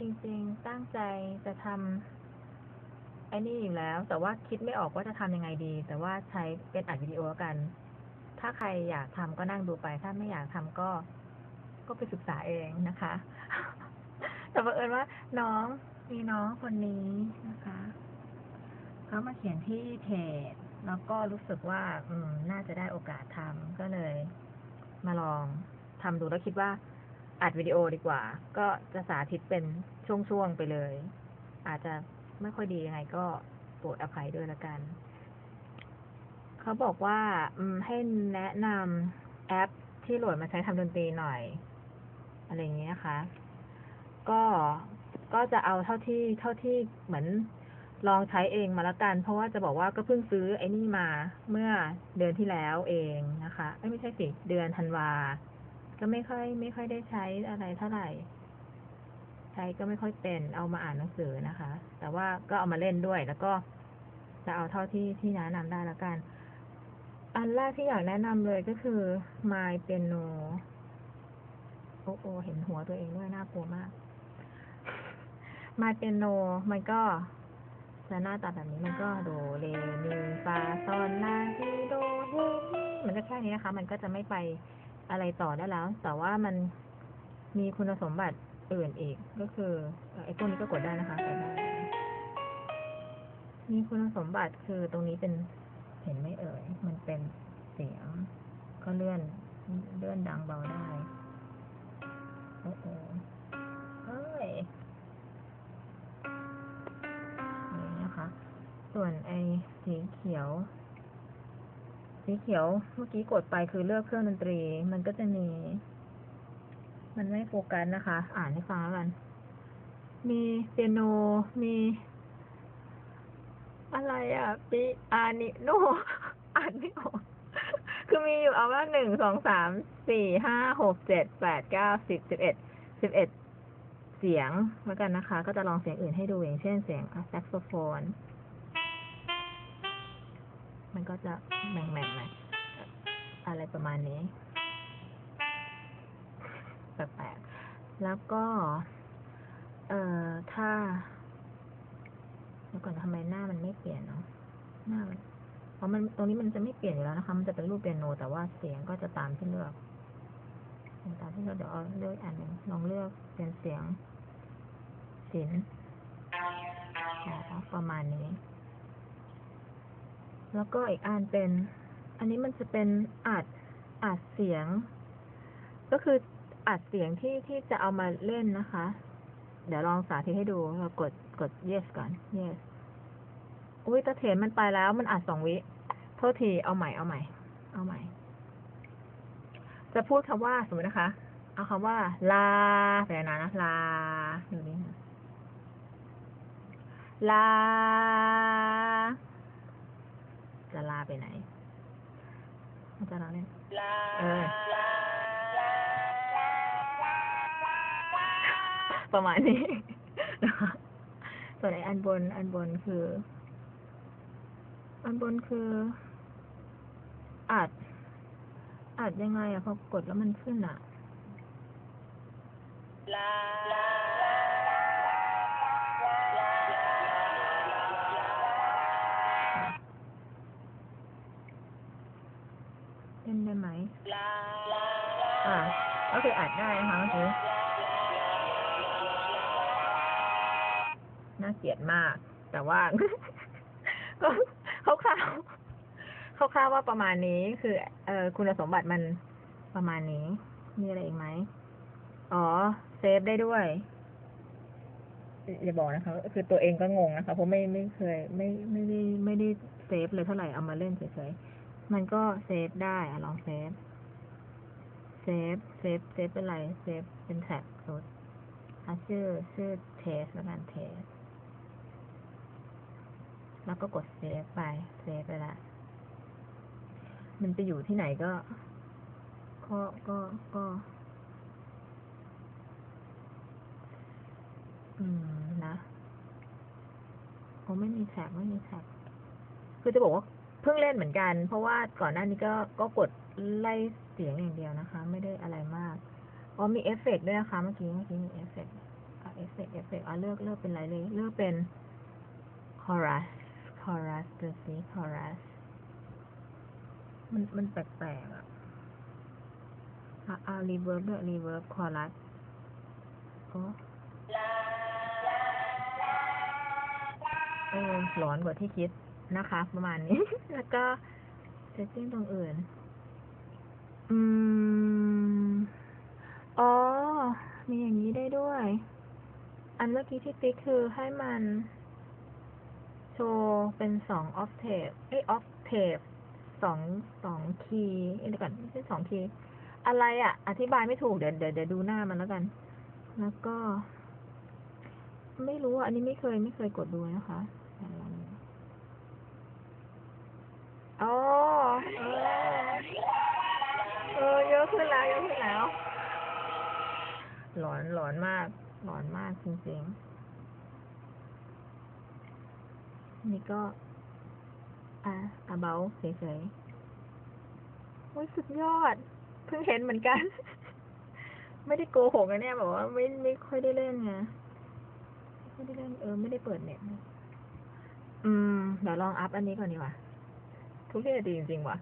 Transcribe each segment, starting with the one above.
จริงๆ ตั้งใจจะทำไอ้นี่อยู่แล้ว แต่ว่าคิดไม่ออกว่าจะทำยังไงดี แต่ว่าใช้เป็นอัดวิดีโอแล้วกัน ถ้าใครอยากทำก็นั่งดูไป ถ้าไม่อยากทำก็ ก็ไปศึกษาเองนะคะ แต่บังเอิญว่า น้องมีน้องคนนี้นะคะเขามาเขียนที่เพจแล้วก็รู้สึกว่า อืม น่าจะได้โอกาสทำก็เลย มาลองทำดูแล้วคิดว่า อัดวิดีโอดีกว่า ก็จะสาธิตเป็นช่วงๆไปเลย อาจจะไม่ค่อยดียังไงก็โปรดอภัยด้วยละกัน เขาบอกว่าให้แนะนำแอปที่โหลดมาใช้ทำดนตรีหน่อย อะไรอย่างเงี้ยนะคะ ก็ก็จะเอาเท่าที่เท่าที่เหมือนลองใช้เองมาละกัน เพราะว่าจะบอกว่าก็เพิ่งซื้อไอ้นี่มาเมื่อเดือนที่แล้วเองนะคะเอ้ไม่ใช่สิเดือนธันวา ก็ไม่ค่อย ไม่ค่อยได้ใช้อะไรเท่าไหร่ ใช้ก็ไม่ค่อยเป็นเอามาอ่านหนังสือนะคะ แต่ว่าก็เอามาเล่นด้วย แล้วก็จะเอาเท่าที่ที่แนะนำได้ละกัน อันแรกที่อยากแนะนำเลยก็คือ My Piano โอ้โอเห็นหัวตัวเองด้วยน่ากลัวมาก My Piano มันก็จะหน้าตาแบบนี้มันก็โดเรมีฟาซอนลาซิโดเรมีมันก็แค่นี้นะคะ มันก็จะไม่ไป อะไรต่อได้แล้ว แต่ว่ามันมีคุณสมบัติอื่นอีก ก็คือไอ้พวกนี้ก็กดได้นะคะกดได้มีคุณสมบัติคือตรงนี้เป็นเห็นไหมเอ่ย มันเป็นเสียง ก็เลื่อนเลื่อนดังเบาได้ โอ้โหเฮ้ยนี่นะคะ ส่วนไอ้สีเขียว สีเขียวเมื่อกี้กดไปคือเลือกเครื่องดนตรี มันก็จะมี มันไม่โฟกัสนะคะ อ่านให้ฟังแล้วกัน มีเปียโน มี อะไรอะปิอานิโนอ่านไม่ออก คือมีอยู่เอาว่าหนึ่งสองสามสี่ห้าหกเจ็ดแปดเก้าสิบสิบเอ็ดสิบเอ็ดเสียงแล้วกันนะคะ ก็จะลองเสียงอื่นให้ดูอย่างเช่นเสียงแซกโซโฟน มันก็จะแหม่งๆหน่อยอะไรประมาณนี้ แปลกๆ แล้วก็ เอ่อ ถ้าเดี๋ยวก่อนทำไมหน้ามันไม่เปลี่ยนเนาะ หน้ามันเพราะมันตรงนี้มันจะไม่เปลี่ยนอยู่แล้วนะคะ มันจะเป็นรูปเปียโน แต่ว่าเสียงก็จะตามที่เลือกตามที่เลือกเดี๋ยวเอาเลือกอันหนึ่งลองเลือกเป็นเสียงศิลป์ประมาณนี้ แล้วก็อีกอันเป็น อันนี้มันจะเป็นอัดอัดเสียง ก็คืออัดเสียงที่ที่จะเอามาเล่นนะคะ เดี๋ยวลองสาธิตให้ดูเรากดกด yes ก่อน yes อุ้ยตะเถนมันไปแล้วมันอัดสองวิโทษทีเอาใหม่เอาใหม่ เอาใหม่ จะพูดคำว่าสมมตินะคะ เอาคำว่า ลาไปนะนะลาดูนี่ค่ะลา จะลาไปไหนมันจะลาเล่นเออประมาณนี้ส่วนไออันบน อันบนคือ อันบนคืออัดอัดยังไงอะพอกดแล้วมันขึ้นอะล่น ได้ไหมอ่าก็คืออัดได้นะคะเมื่อกี้น่าเกลียดมาก แต่ว่า ก็คร่าวๆคร่าวๆว่าประมาณนี้คือ เอ่อคุณสมบัติมันประมาณนี้ มีอะไรอีกไหม อ๋อ เซฟได้ด้วยอย่าบอกนะคะ คือตัวเองก็งงนะคะ เพราะไม่ไม่เคย ไม่ไม่ได้ไม่ได้เซฟเลยเท่าไหร่เอามาเล่นเฉยๆ มันก็เซฟได้อะลองเซฟ เซฟ เซฟ เซฟเป็นไร เซฟเป็นแท็กสมมติอะชื่อ ชื่อเทสแล้วกันเทส แล้วก็กดเซฟไป เซฟไปละ มันไปอยู่ที่ไหนก็ ก็ ก็ ก็ อืม นะโอ้ไม่มีแท็กไม่มีแท็กคือจะบอกว่า เพิ่งเล่นเหมือนกัน เพราะว่าก่อนหน้านี้ก็ก็กดไล่เสียงอย่างเดียวนะคะ ไม่ได้อะไรมากอ๋อมีเอฟเฟกด้วยนะคะ เมื่อกี้เมื่อกี้มีเอฟเฟกเอฟเฟกเอฟเฟกอะเลือกเลือกเป็นอะไรเลยเลือกเป็น chorus chorus ดูสิ chorus มันมันแปลกๆอะอะอะ reverb ด้วย reverb chorus โอ้เออหลอนกว่าที่คิด นะคะ ประมาณนี้ แล้วก็ setting ตรงอื่น อืม อ๋อ มีอย่างนี้ได้ด้วย อันเมื่อกี้ที่ติ๊กคือให้มันโชว์เป็นสองออฟเทปเอ้ยออฟเทปสองสองคีย์เดี๋ยวก่อนไม่ใช่สองคีย์อะไรอะอธิบายไม่ถูก เดี๋ยวเดี๋ยวเดี๋ยวดูหน้ามันแล้วกัน แล้วก็ ไม่รู้อันนี้ไม่เคยไม่เคยกดดูนะคะเดี๋ยวลองดู อ๋อเออเออเยอะขึ้นแล้วเยอะขึ้นแล้ว หลอนหลอนมาก หลอนมากจริงๆ นี่ก็ อะอาเบาเฉยๆโอ้ยสุดยอด เพิ่งเห็นเหมือนกัน ไม่ได้โกหกนะเนี่ยแบบว่าไม่ไม่ค่อยได้เล่นไงไม่ได้เล่นเออ ไม่ได้เปิดเน็ตอืม เดี๋ยวลองอัพอันนี้ก่อนดีกว่า ทุกที่ดีจริงๆว่ะ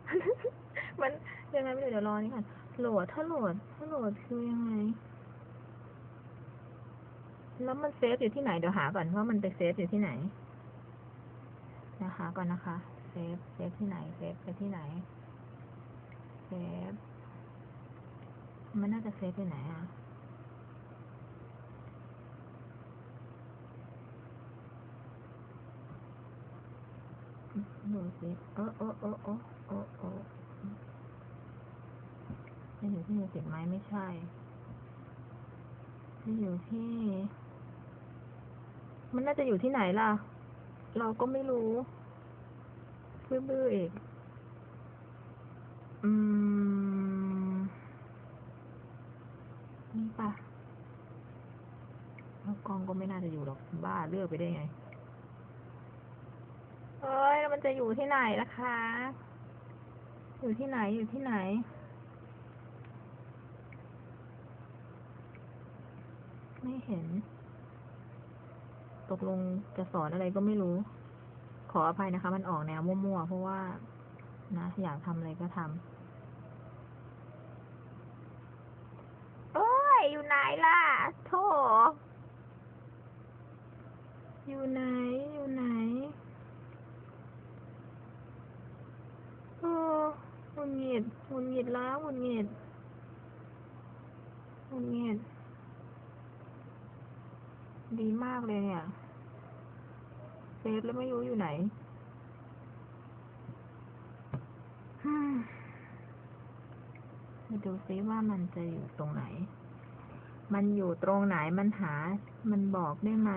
มันยังไงไม่รู้เดี๋ยวรอนี่ก่อนโหลดถ้าโหลดถ้าโหลดคือยังไง แล้วมันเซฟอยู่ที่ไหนเดี๋ยวหาก่อนว่ามันไปเซฟอยู่ที่ไหนเดี๋ยวหาก่อนนะคะ เซฟเซฟที่ไหน เซฟไปที่ไหน เซฟ มันน่าจะเซฟไปไหนอะ ดูสิเออเออเออเออเออเออจะอยู่ที่มิวสิกไหมไม่ใช่จะอยู่ที่ มันน่าจะอยู่ที่ไหนล่ะ เราก็ไม่รู้บื้อๆอีกอืม นี่ปะแล้วกล้องก็ไม่น่าจะอยู่หรอก บ้าเลือกไปได้ไง มันจะอยู่ที่ไหนล่ะคะ อยู่ที่ไหน อยู่ที่ไหน ไม่เห็น ตกลงจะสอนอะไรก็ไม่รู้ ขออภัยนะคะ มันออกแนวมั่วๆ เพราะว่า นะ อยากทำอะไรก็ทำเอ้ย อยู่ไหนล่ะโธ่อยู่ไหน อยู่ไหน โอ้หงุ ดหงิดหงุดหงิดแล้วหงุดหงิดหงุดหงิดดีมากเลยเนี่ยเซฟแล้วไม่รู้อยู่ไหนมาดูซิว่ามันจะอยู่ตรงไหน มันอยู่ตรงไหน มันหา มันบอกได้ไหม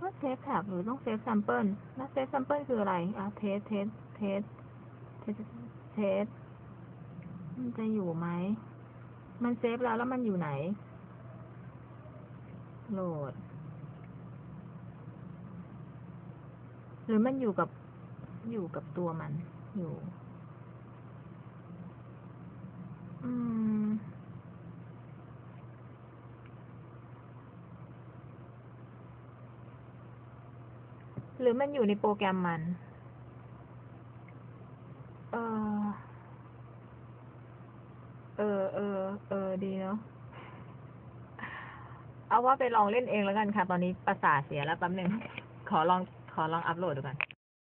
ว่าเซฟแท็บหรือต้องเซฟ a ซ p เปิลแล้วเซฟ a ซ p เปิลคืออะไร อะ เทส เทส เทสเทส เทสมันจะอยู่ไหม มันเซฟแล้วแล้วมันอยู่ไหน โหลด หรือมันอยู่กับอยู่กับตัวมันอยู่ อืม หรือมันอยู่ในโปรแกรมมัน เออ เออ เออ เออ ดีเนาะ เอาว่าไปลองเล่นเองแล้วกันค่ะ ตอนนี้ประสาทเสียแล้วแป๊บหนึ่ง ขอลอง ขอลองอัพโหลดดูกัน